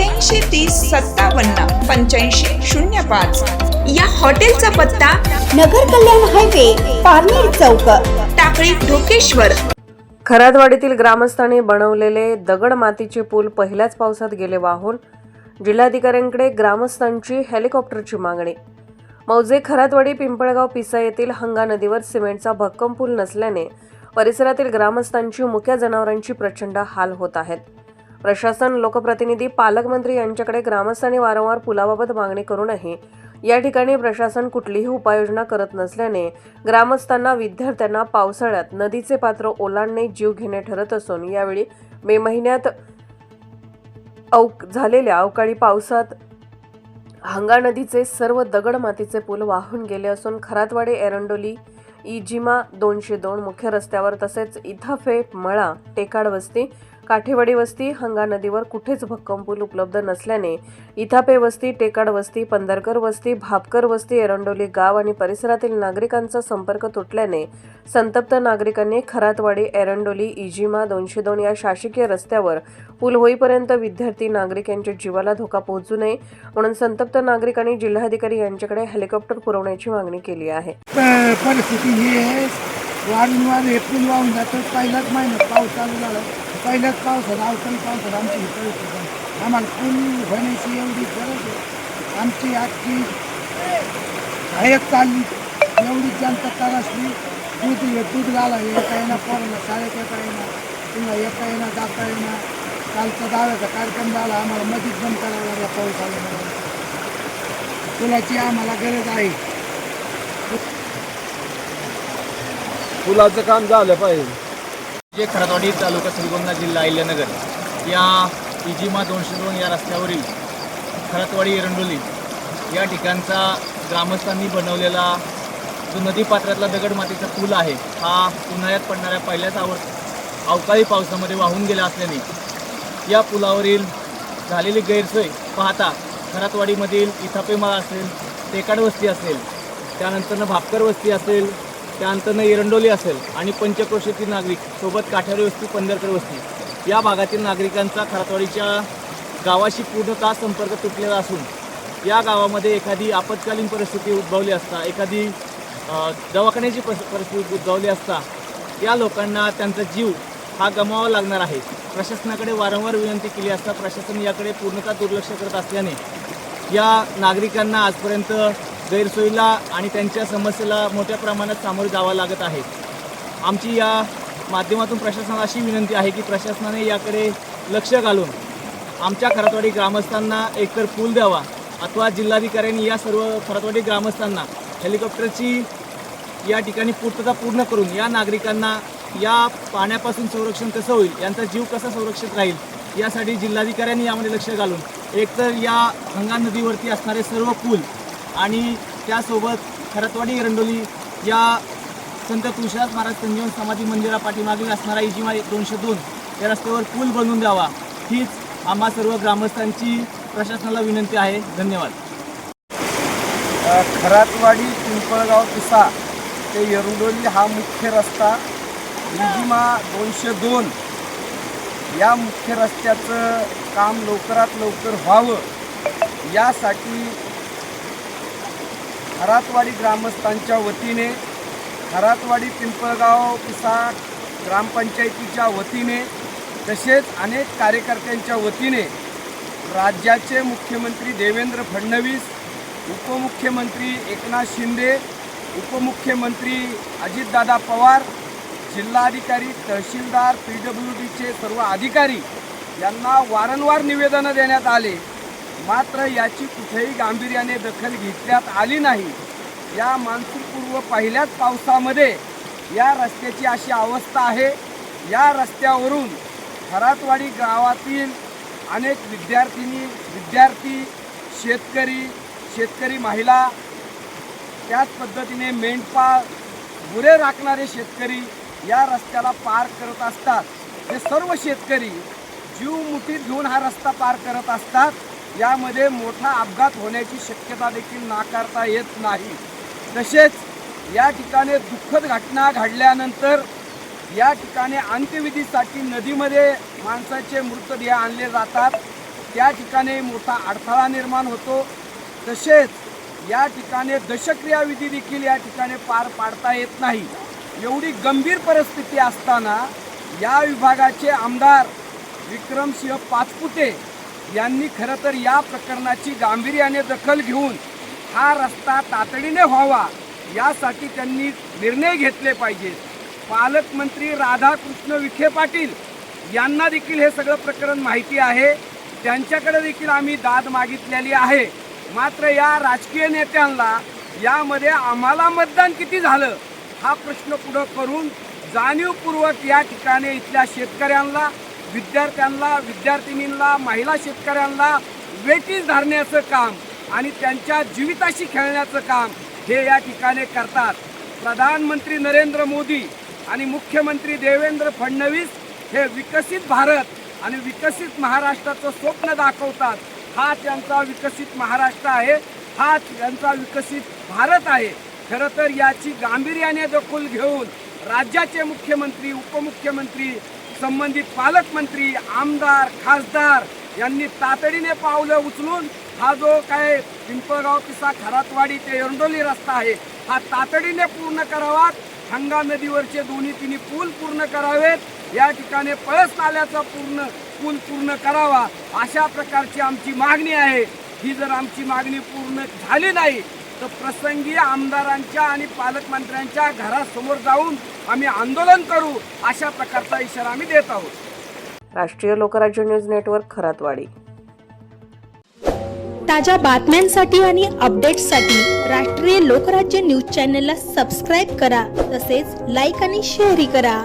अठ्ठ्याऐंशी तीस सत्तावन्न पंच्याऐंशी शून्य पाच. या हॉटेलचा पत्ता नगर कल्याण हायवे पारनेर चौक टाकळी ढोकेश्वर. खरादवाडीतील ग्रामस्थांनी बनवलेले दगड मातीचे पूल पहिल्याच पावसात गेले वाहून जिल्हाधिकाऱ्यांकडे ग्रामस्थांची हेलिकॉप्टरची मागणी. मौजे खरातवाडी पिंपळगाव पिसा येथील हंगा नदीवर सिमेंटचा भक्कम पूल नसल्याने परिसरातील ग्रामस्थांची मुक्या जनावरांची प्रचंड हाल होत आहेत. प्रशासन लोकप्रतिनिधी पालकमंत्री यांच्याकडे ग्रामस्थांनी वारंवार पुलाबाबत मागणी करूनही या ठिकाणी प्रशासन कुठलीही उपाययोजना करत नसल्याने ग्रामस्थांना विद्यार्थ्यांना पावसाळ्यात नदीचे पात्र ओलांडणे जीव घेणे ठरत असून यावेळी मे महिन्यात अव झालेल्या अवकाळी पावसात हंगा नदीचे सर्व दगड मातीचे पूल वाहून गेले असून खरातवाडे एरंडोली इजिमा दोनशे दोन मुख्य रस्त्यावर तसेच इथाफे मळा टेकाड वस्ती काठेवाडी वस्ती हंगा नदीवर कुठेच भक्कम पूल उपलब्ध नसल्याने इथापे वस्ती टेकाड वस्ती पंधरकर वस्ती भापकर वस्ती एरंडोली गाव आणि परिसरातील नागरिकांचा संपर्क तुटल्याने संतप्त नागरिकांनी खरातवाडी एरंडोली इजिमा दोनशे दोन या शासकीय रस्त्यावर पूल होईपर्यंत विद्यार्थी नागरिक यांच्या जीवाला धोका पोहोचू नये म्हणून संतप्त नागरिकांनी जिल्हाधिकारी यांच्याकडे हेलिकॉप्टर पुरवण्याची मागणी केली आहे. परिस्थिती ही आहे. वारंवार हे वाहून जातं. पहिलाच महिन्यात पाऊस चालू झाला. पहिल्याच पावसात अवकाळी पावसात आमची ही आम्हाला पूल होण्याची एवढी गरज आहे. आमची आजची हायक चालली. एवढी जनता त्रासली. दूध दूध घाला येता येणार पोरांना शाळेत येता येणार. किंवा येता येणार जाता येणार. कालचा दाव्याचा कार्यक्रम झाला. आम्हाला मधीच बंद करावा लागला पाऊस आला पुलाची आम्हाला गरज आहे. पुलाचं काम झालं पाहिजे. जे खरातवाडी तालुका श्रीगोंदा जिल्हा अहिल्यानगर या इजिमा दोनशे दोन या रस्त्यावरील खरातवाडी एरंडोली या ठिकाणचा ग्रामस्थांनी बनवलेला जो नदीपात्रातला दगड मातीचा पूल आहे हा उन्हाळ्यात पडणाऱ्या पहिल्याच आव अवकाळी पावसामध्ये वाहून गेला असल्याने या पुलावरील झालेली गैरसोय पाहता खरातवाडीमधील इथापेमाळा असेल टेकाड वस्ती असेल त्यानंतरनं भापकर वस्ती असेल त्यानंतरनं एरंडोली असेल आणि पंचक्रोशीतील नागरिक सोबत काठारी वस्ती पंधरकर वस्ती या भागातील नागरिकांचा खरातवाडीच्या गावाशी पूर्णतः संपर्क तुटलेला असून या गावामध्ये एखादी आपत्कालीन परिस्थिती उद्भवली असता एखादी दवाखान्याची परिस्थिती उद्भवली असता या लोकांना त्यांचा जीव हा गमावा लागणार आहे. प्रशासनाकडे वारंवार विनंती केली असता प्रशासन याकडे पूर्णतः दुर्लक्ष करत असल्याने या नागरिकांना आजपर्यंत गैरसोयीला आणि त्यांच्या समस्येला मोठ्या प्रमाणात सामोरे जावं लागत आहे. आमची या माध्यमातून प्रशासनाला अशी विनंती आहे की प्रशासनाने याकडे लक्ष घालून आमच्या खरातवाडी ग्रामस्थांना एकतर पूल द्यावा अथवा जिल्हाधिकाऱ्यांनी या सर्व खरातवाडी ग्रामस्थांना हेलिकॉप्टरची या ठिकाणी पूर्तता पूर्ण करून या नागरिकांना या पाण्यापासून संरक्षण कसं होईल यांचा जीव कसा संरक्षित राहील यासाठी जिल्हाधिकाऱ्यांनी यामध्ये लक्ष घालून एकतर या गंगा नदीवरती असणारे सर्व पूल आणि त्यासोबत खरतवाडी एरंडोली या संत तुळशीदास महाराज संजीवन समाधी मंदिरा पाठीमागील असणारा इजिमा दोनशे दोन या रस्त्यावर पूल बनवून द्यावा हीच आम्हा सर्व ग्रामस्थांची प्रशासनाला विनंती आहे. धन्यवाद. खरातवाडी पिंपळगाव पिसा ते येरुडोली हा मुख्य रस्ता. इजिमा दोनशे दोन या मुख्य रस्त्याचं काम लवकरात लवकर व्हावं यासाठी हरातवाडी ग्रामस्थांच्या वतीने हरातवाडी पिंपळगाव पिसा ग्रामपंचायतीच्या वतीने तसेच अनेक कार्यकर्त्यांच्या वतीने राज्याचे मुख्यमंत्री देवेंद्र फडणवीस उपमुख्यमंत्री एकनाथ शिंदे उपमुख्यमंत्री अजितदादा पवार जिल्हाधिकारी तहसीलदार पी डब्ल्यू डीचे सर्व अधिकारी यांना वारंवार निवेदनं देण्यात आले. मात्र याची कुठेही गांभीर्याने दखल घेतल्यात आली नाही. या मान्सूनपूर्व पहिल्याच पावसामध्ये या रस्त्याची अशी अवस्था आहे. या रस्त्यावरून खरातवाडी गावातील अनेक विद्यार्थिनी विद्यार्थी शेतकरी शेतकरी महिला त्याच पद्धतीने मेंढपाळ गुरे राखणारे शेतकरी या रस्त्याला पार करत असतात. हे सर्व शेतकरी जीव मुठीत घेऊन हा रस्ता पार करत असतात. यामध्ये मोठा अपघात होण्याची शक्यता देखील नाकारता येत नाही. तसेच या ठिकाणी दुःखद घटना घडल्यानंतर या ठिकाणी अंत्यविधीसाठी नदीमध्ये माणसाचे मृतदेह आणले जातात. त्या ठिकाणी मोठा अडथळा निर्माण होतो. तसेच या ठिकाणी दशक्रियाविधी देखील या ठिकाणी पार पाडता येत नाही. एवढी गंभीर परिस्थिती असताना या विभागाचे आमदार विक्रमसिंह पाचपुते यांनी खरं तर या प्रकरणाची गांभीर्याने दखल घेऊन हा रस्ता तातडीने व्हावा यासाठी त्यांनी निर्णय घेतले पाहिजेत पालकमंत्री राधाकृष्ण विखे पाटील यांना देखील हे सगळं प्रकरण माहिती आहे. त्यांच्याकडे देखील आम्ही दाद मागितलेली आहे. मात्र या राजकीय नेत्यांना यामध्ये आम्हाला मतदान किती झालं हा प्रश्न पुढं करून जाणीवपूर्वक या ठिकाणी इथल्या शेतकऱ्यांना विद्यार्थ्यांना विद्यार्थिनींना महिला शेतकऱ्यांना वेटीस धरण्याचं काम आणि त्यांच्या जीविताशी खेळण्याचं काम हे या ठिकाणी करतात. प्रधानमंत्री नरेंद्र मोदी आणि मुख्यमंत्री देवेंद्र फडणवीस हे विकसित भारत आणि विकसित महाराष्ट्राचं स्वप्न दाखवतात. हा त्यांचा विकसित महाराष्ट्र आहे. हा त्यांचा विकसित भारत आहे. खरं तर याची गांभीर्याने दखल घेऊन राज्याचे मुख्यमंत्री उपमुख्यमंत्री संबंधित पालकमंत्री आमदार खासदार यांनी तातडीने पावलं उचलून हा जो काय पिंपळगाव किसा खरातवाडी ते एरंडोली रस्ता आहे हा तातडीने पूर्ण करावा. हंगा नदीवरचे दोन्ही तिन्ही पूल पूर्ण करावेत. या ठिकाणी पळस नाल्याचा पूर्ण पूल पूर्ण करावा. अशा प्रकारची आमची मागणी आहे. ही जर आमची मागणी पूर्ण झाली नाही तर प्रसंगी आमदारांच्या आणि पालकमंत्र्यांच्या घरासमोर जाऊन आम्ही आंदोलन करू अशा प्रकारचा इशारा आम्ही देत आहोत. राष्ट्रीय लोकराज्य न्यूज नेटवर्क खरातवाडी. ताज्या बातम्यांसाठी आणि अपडेट्ससाठी राष्ट्रीय लोकराज्य न्यूज चॅनलला सबस्क्राईब करा तसेच लाईक आणि शेअरही करा.